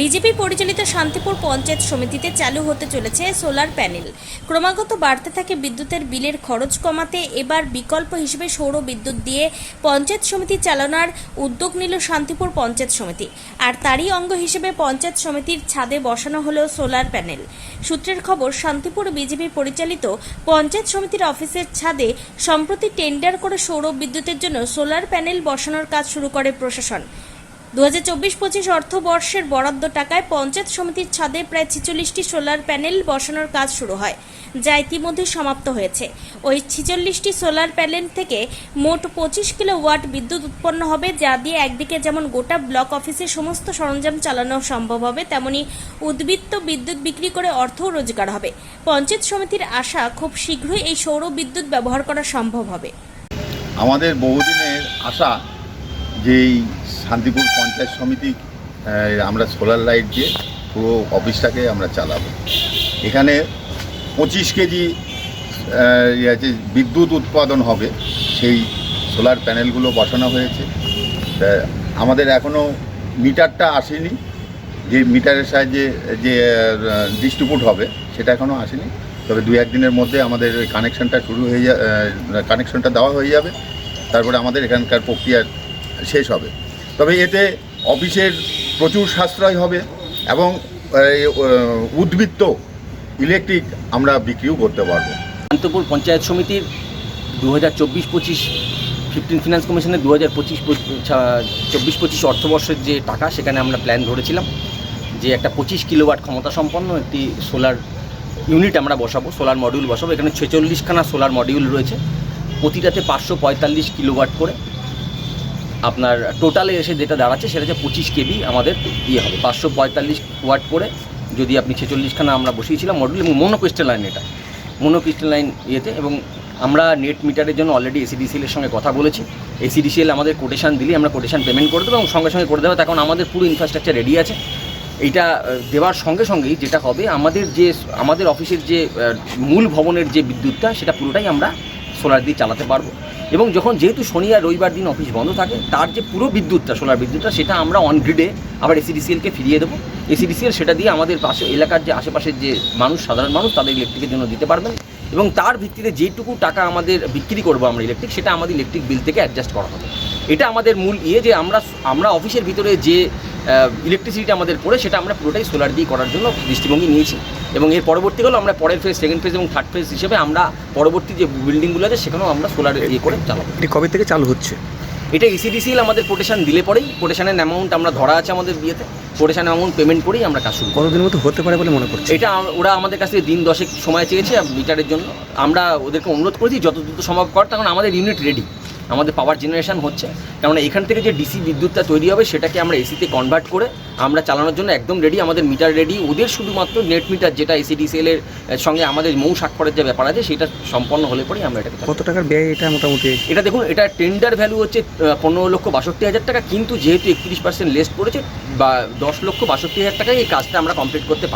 BJP পরিচালিত শান্তিপুর পঞ্চায়েত সমিতিতে চালু হতে চলেছে সোলার প্যানেল। ক্রমাগত বাড়তে থাকে বিদ্যুতের বিলের খরচ কমাতে এবার বিকল্প হিসেবে সৌর বিদ্যুৎ দিয়ে পঞ্চায়েত সমিতি চালানোর উদ্যোগ নিল শান্তিপুর পঞ্চায়েত সমিতি। আর তারই অঙ্গ হিসেবে পঞ্চায়েত সমিতির ছাদে বসানো হলো সোলার প্যানেল। সূত্রের খবর, শান্তিপুর বিজেপি পরিচালিত পঞ্চায়েত সমিতির অফিসের ছাদে সম্প্রতি টেন্ডার করে সৌর বিদ্যুতের জন্য সোলার প্যানেল বসানোর কাজ শুরু করে প্রশাসন। দু হাজার চব্বিশ পঁচিশ অর্থবর্ষের বরাদ্দ টাকায় পঞ্চায়েত সমিতির ছাদে প্রায় ছিচল্লিশটি সোলার প্যানেল বসানোর কাজ শুরু হয়, যা ইতিমধ্যে সমাপ্ত হয়েছে। ওই ছিচল্লিশটি সোলার প্যানেল থেকে মোট পঁচিশ কিলো ওয়াট বিদ্যুৎ উৎপন্ন হবে, যা দিয়ে একদিকে যেমন গোটা ব্লক অফিসে সমস্ত সরঞ্জাম চালানো সম্ভব হবে, তেমনি উদ্বৃত্ত বিদ্যুৎ বিক্রি করে অর্থও রোজগার হবে। পঞ্চায়েত সমিতির আশা, খুব শীঘ্রই এই সৌর বিদ্যুৎ ব্যবহার করা সম্ভব হবে। আমাদের বহুদিনের আশা যে এই শান্তিপুর পঞ্চায়েত সমিতি আমরা সোলার লাইট দিয়ে পুরো অফিসটাকে আমরা চালাবো। এখানে পঁচিশ কেজি ইয়ে আছে, বিদ্যুৎ উৎপাদন হবে। সেই সোলার প্যানেলগুলো বসানো হয়েছে। আমাদের এখনও মিটারটা আসেনি। যে মিটারের সাহায্যে যে ডিস্ট্রিবিউট হবে সেটা এখনও আসেনি। তবে দু একদিনের মধ্যে আমাদের ওই কানেকশনটা শুরু হয়ে যা কানেকশনটা দেওয়া হয়ে যাবে। তারপরে আমাদের এখানকার প্রক্রিয়া শেষ হবে। তবে এতে অফিসের প্রচুর সাশ্রয় হবে এবং উদ্বৃত্ত ইলেকট্রিক আমরা বিক্রিও করতে পারব। শান্তপুর পঞ্চায়েত সমিতির দু হাজার চব্বিশ পঁচিশ ফিফটিন ফিনান্স কমিশনের দু হাজার পঁচিশ চব্বিশ পঁচিশ অর্থবর্ষের যে টাকা, সেখানে আমরা প্ল্যান ধরেছিলাম যে একটা পঁচিশ কিলোওয়াট ক্ষমতা সম্পন্ন একটি সোলার ইউনিট আমরা বসাবো, সোলার মডিউল বসাবো। এখানে ছেচল্লিশখানা সোলার মডিউল রয়েছে। প্রতিটাতে পাঁচশো পঁয়তাল্লিশ কিলোওয়াট করে আপনার টোটালে এসে যেটা দাঁড়াচ্ছে সেটা হচ্ছে পঁচিশ কেবি আমাদের ইয়ে হবে, পাঁচশো পঁয়তাল্লিশ ওয়াট করে যদি আপনি ছেচল্লিশখানা আমরা বসিয়েছিলাম মডেল এবং মোনো লাইন এটা। মোনো লাইন ইয়েতে এবং আমরা নেট মিটারের জন্য অলরেডি এসিডিসিএলের সঙ্গে কথা বলেছি। এসিডিসিএল আমাদের কোটেশান দিলে আমরা কোটেশান পেমেন্ট করে দেবো এবং সঙ্গে সঙ্গে করে দেবো। তখন আমাদের পুরো ইনফ্রাস্ট্রাকচার রেডি আছে। এইটা দেওয়ার সঙ্গে সঙ্গেই যেটা হবে, আমাদের যে, আমাদের অফিসের যে মূল ভবনের যে বিদ্যুৎটা, সেটা পুরোটাই আমরা সোলার দিয়ে চালাতে পারব। এবং যখন যেহেতু শনি আর রবিবার দিন অফিস বন্ধ থাকে, তার যে পুরো বিদ্যুৎটা, সোলার বিদ্যুৎটা, সেটা আমরা অন গ্রিডে আবার এসিডিসিএলকে ফিরিয়ে দেবো। এসিডিসিএল সেটা দিয়ে আমাদের পাশে, এলাকার যে আশেপাশের যে মানুষ, সাধারণ মানুষ, তাদের ইলেকট্রিকের জন্য দিতে পারবেন। এবং তার ভিত্তিতে যেটুকু টাকা আমাদের বিক্রি করব আমরা ইলেকট্রিক সেটা আমাদের ইলেকট্রিক বিল থেকে অ্যাডজাস্ট করা হবে। এটা আমাদের মূল ইয়ে যে আমরা আমরা অফিসের ভিতরে যে ইলেকট্রিসিটি আমাদের পড়ে সেটা আমরা পুরোটাই সোলার দিয়ে করার জন্য দৃষ্টিভঙ্গি নিয়েছি। এবং এর পরবর্তীকালে আমরা পরের ফেজ সেকেন্ড ফেজ এবং থার্ড ফেজ হিসেবে আমরা পরবর্তী যে বিল্ডিংগুলো আছে সেখানেও আমরা সোলার ইয়ে করে চালাবো। এটি কবে থেকে চালু হচ্ছে? এটা এসিডিসিএল আমাদের কোটেশন দিলে পরেই কোটেশনের অ্যামাউন্ট আমরা ধরা আছে আমাদের বিয়েতে কোটেশন অ্যামাউন্ট পেমেন্ট করেই আমরা কাজ শুরু কতদিনের মতো হতে পারে বলে মনে করছি এটা ওরা আমাদের কাছ থেকে দিন দশেক সময় চেয়েছে মিটারের জন্য। আমরা ওদেরকে অনুরোধ করেছি যত দ্রুত সম্ভব কর তখন আমাদের ইউনিট রেডি আমাদের পাওয়ার জেনারেশন হচ্ছে। কেননা এখান থেকে যে ডিসি বিদ্যুৎটা তৈরি হবে সেটাকে আমরা এসিতে কনভার্ট করে আমরা চালানোর জন্য একদম রেডি আমাদের মিটার রেডি ওদের শুধুমাত্র নেট মিটার যেটা এসিডিসিএল এর সঙ্গে আমাদের মৌ স্বাক্ষরের যে ব্যাপার আছে সেটা সম্পন্ন হলে পরেই আমরা এটাকে চালাবো। কত টাকার ব্যয় এটা মোটামুটি? এটা দেখুন এটা টেন্ডার ভ্যালু হচ্ছে পনেরো লক্ষ বাষট্টি হাজার টাকা কিন্তু যেহেতু একত্রিশ পার্সেন্ট লেস পড়েছে বা দশ লক্ষ বাষট্টি হাজার টাকায় এই কাজটা আমরা কমপ্লিট করতে পারি